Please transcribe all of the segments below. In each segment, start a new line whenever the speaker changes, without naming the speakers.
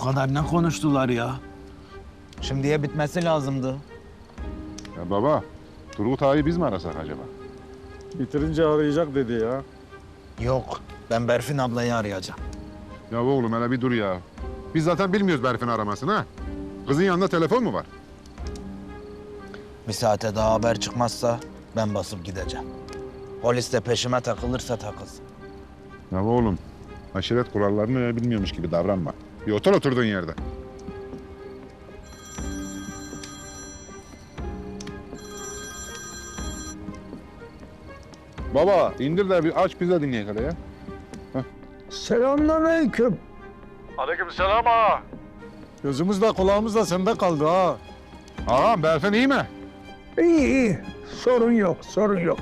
Bu kadar ne konuştular ya?
Şimdiye bitmesi lazımdı.
Ya baba, Turgut ağayı biz mi arasak acaba?
Bitirince arayacak dedi ya.
Yok, ben Berfin ablayı arayacağım.
Ya oğlum hele bir dur ya. Biz zaten bilmiyoruz Berfin aramasını ha. Kızın yanında telefon mu var?
Bir saate daha haber çıkmazsa ben basıp gideceğim. Polis de peşime takılırsa takılsın.
Ya oğlum, aşiret kurallarını bilmiyormuş gibi davranma. Bir otur oturduğun yerde. Baba indir de bir aç bize dinleyek hele ya.
Selamünaleyküm.
Aleykümselam ağa. Gözümüz de kulağımız da sende kaldı ha.
Ağam Berfin iyi mi?
İyi iyi. Sorun yok, sorun yok.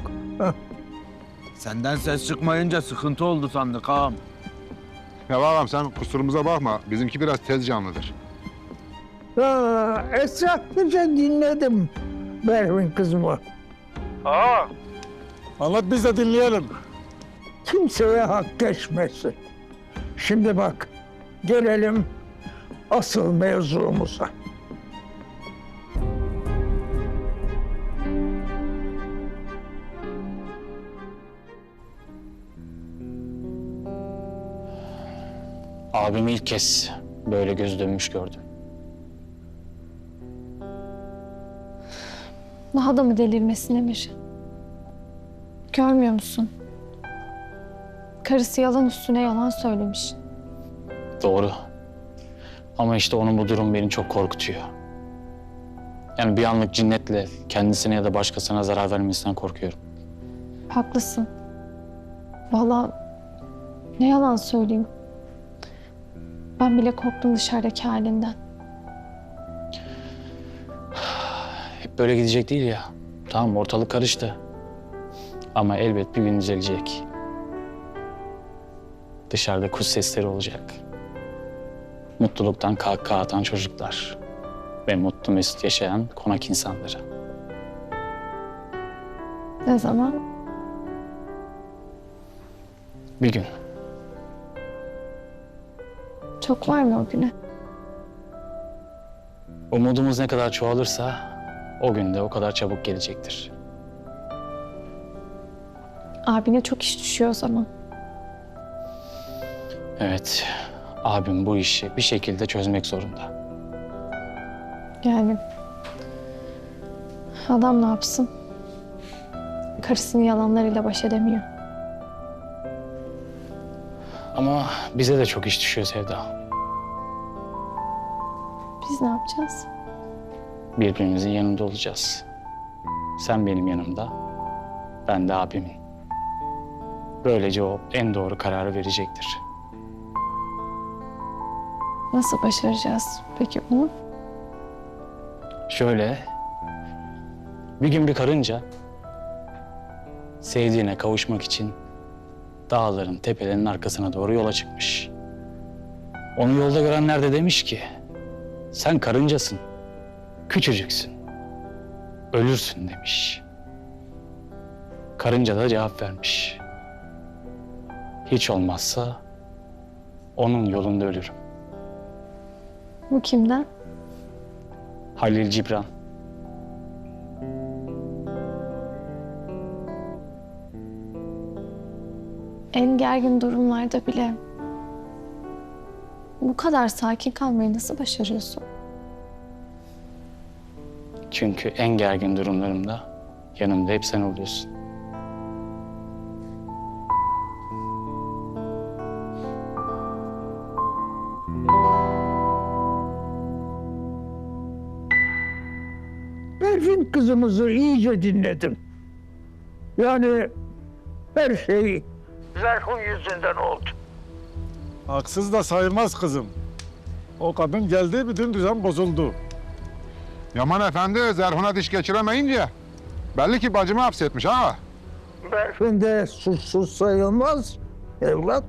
Senden ses çıkmayınca sıkıntı oldu sandık ağam.
Ya ağam sen kusurumuza bakma. Bizimki biraz tez canlıdır.
Ha, etraflıca dinledim Bervin kızımı.
Aa. Anlat biz de dinleyelim.
Kimseye hak geçmesin. Şimdi bak, gelelim asıl mevzumuza.
Abimi ilk kez böyle göz dönmüş gördüm.
Daha da mı delirmesin Emir? Görmüyor musun? Karısı yalan üstüne yalan söylemiş.
Doğru. Ama işte onun bu durum beni çok korkutuyor. Yani bir anlık cinnetle kendisine ya da başkasına zarar vermesinden korkuyorum.
Haklısın. Vallahi ne yalan söyleyeyim. Ben bile korktum dışarıdaki halinden.
Hep böyle gidecek değil ya. Tamam ortalık karıştı. Ama elbet bir gün düzelecek. Dışarıda kuş sesleri olacak. Mutluluktan kahkaha atan çocuklar. Ve mutlu mesut yaşayan konak insanları.
Ne zaman?
Bir gün.
Çok var mı o güne?
Umudumuz ne kadar çoğalırsa o gün de o kadar çabuk gelecektir.
Abine çok iş düşüyor o zaman.
Evet, abim bu işi bir şekilde çözmek zorunda.
Yani adam ne yapsın? Karısının yalanlarıyla baş edemiyor.
Ama bize de çok iş düşüyor Sevda.
Biz ne yapacağız?
Birbirimizin yanında olacağız. Sen benim yanımda, ben de abimin. Böylece o en doğru kararı verecektir.
Nasıl başaracağız peki bunu?
Şöyle, bir gün bir karınca sevdiğine kavuşmak için dağların, tepelerin arkasına doğru yola çıkmış. Onu yolda görenler de demiş ki, sen karıncasın, küçücüksün, ölürsün demiş. Karınca da cevap vermiş. Hiç olmazsa onun yolunda ölürüm.
Bu kimden?
Halil Cibran.
En gergin durumlarda bile bu kadar sakin kalmayı nasıl başarıyorsun?
Çünkü en gergin durumlarımda yanımda hep sen oluyorsun.
Berfin kızımızı iyice dinledim. Yani her şey Zerhun yüzünden oldu.
Haksız da sayılmaz kızım. O kadın geldi bütün düzen bozuldu.
Yaman efendi Zerhun'a diş geçiremeyince belli ki bacımı hapsetmiş ha.
Berfin de suçsuz sayılmaz evlat.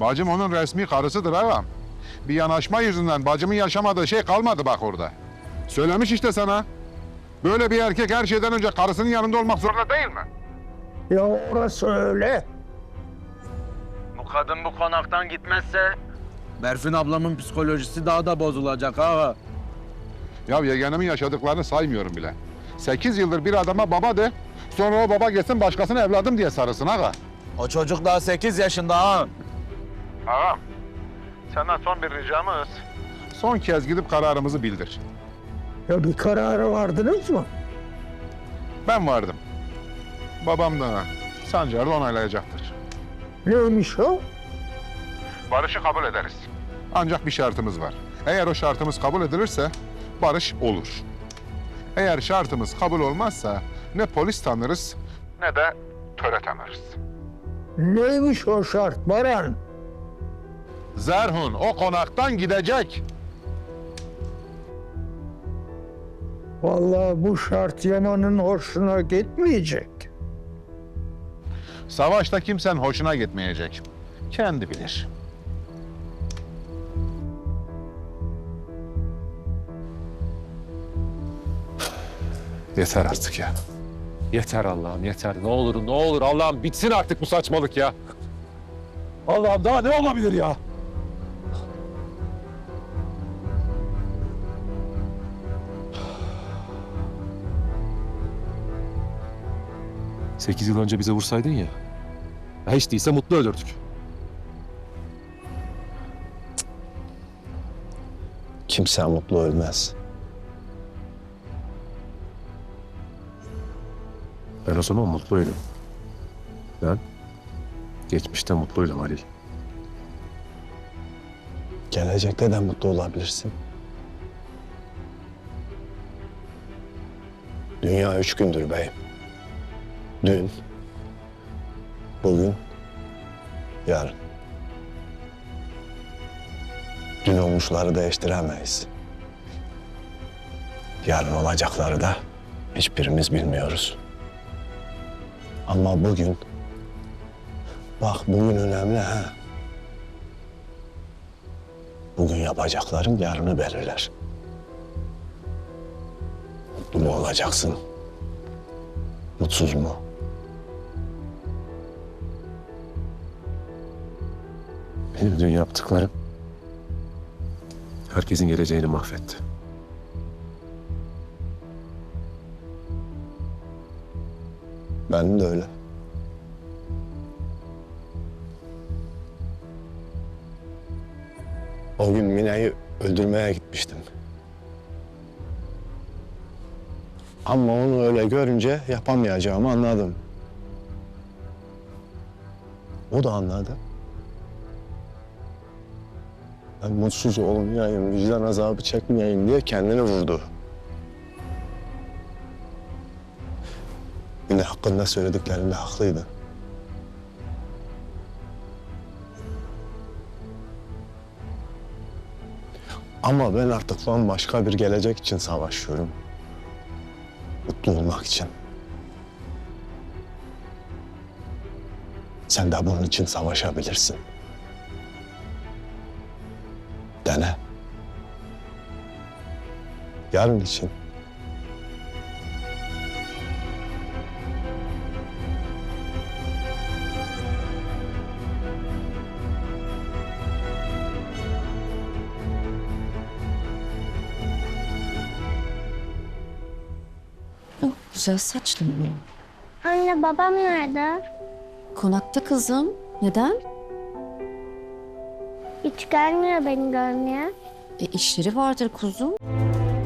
Bacım onun resmi karısıdır ağam. Bir yanaşma yüzünden bacımın yaşamadığı şey kalmadı bak orada. Söylemiş işte sana. Böyle bir erkek her şeyden önce karısının yanında olmak zorunda değil mi?
Ya orası öyle.
Kadın bu konaktan gitmezse Berfin ablamın psikolojisi daha da bozulacak ha.
Ya yeğenimin yaşadıklarını saymıyorum bile. Sekiz yıldır bir adama baba de, sonra o baba geçsin başkasına evladım diye sarılsın aga.
O çocuk daha 8 yaşında ha.
Ağam, senden son bir ricamız. Son kez gidip kararımızı bildir.
Ya bir karara vardınız mı?
Ben vardım. Babam da Sancar da onaylayacaktır.
Neymiş o?
Barışı kabul ederiz. Ancak bir şartımız var. Eğer o şartımız kabul edilirse barış olur. Eğer şartımız kabul olmazsa ne polis tanırız ne de töre tanırız.
Neymiş o şart Baran?
Zerhun o konaktan gidecek.
Vallahi bu şart Yaman'ın hoşuna gitmeyecek.
Savaşta kimsenin hoşuna gitmeyecek. Kendi bilir.
Yeter artık ya. Yeter Allah'ım yeter. Ne olur ne olur Allah'ım bitsin artık bu saçmalık ya. Allah'ım daha ne olabilir ya? Sekiz yıl önce bize vursaydın ya. ya hiç değilse mutlu ölürdük.
Kimse mutlu ölmez.
Ben o zaman mutluydum. Ben geçmişte mutluydum Halil.
Gelecekte de mutlu olabilirsin. Dünya üç gündür beyim. Dün, bugün, yarın. Dün olmuşları değiştiremeyiz. Yarın olacakları da hiçbirimiz bilmiyoruz. Ama bugün, bak bugün önemli ha. Bugün yapacakların yarını belirler. Mutlu mu olacaksın? Mutsuz mu?
Benim dün yaptıklarım herkesin geleceğini mahvetti.
Benim de öyle. O gün Mine'yi öldürmeye gitmiştim. Ama onu öyle görünce yapamayacağımı anladım. O da anladı. Ben mutsuz olmayayım, vicdan azabı çekmeyeyim diye kendini vurdu. Mine hakkında söylediklerinde haklıydı. Ama ben artık bambaşka bir gelecek için savaşıyorum. Mutlu olmak için. Sen de bunun için savaşabilirsin. Yarın için.
Güzel saçlı mı?
Anne babam nerede?
Konakta kızım. Neden?
Hiç gelmiyor beni görmeye.
E, işleri vardır kuzum.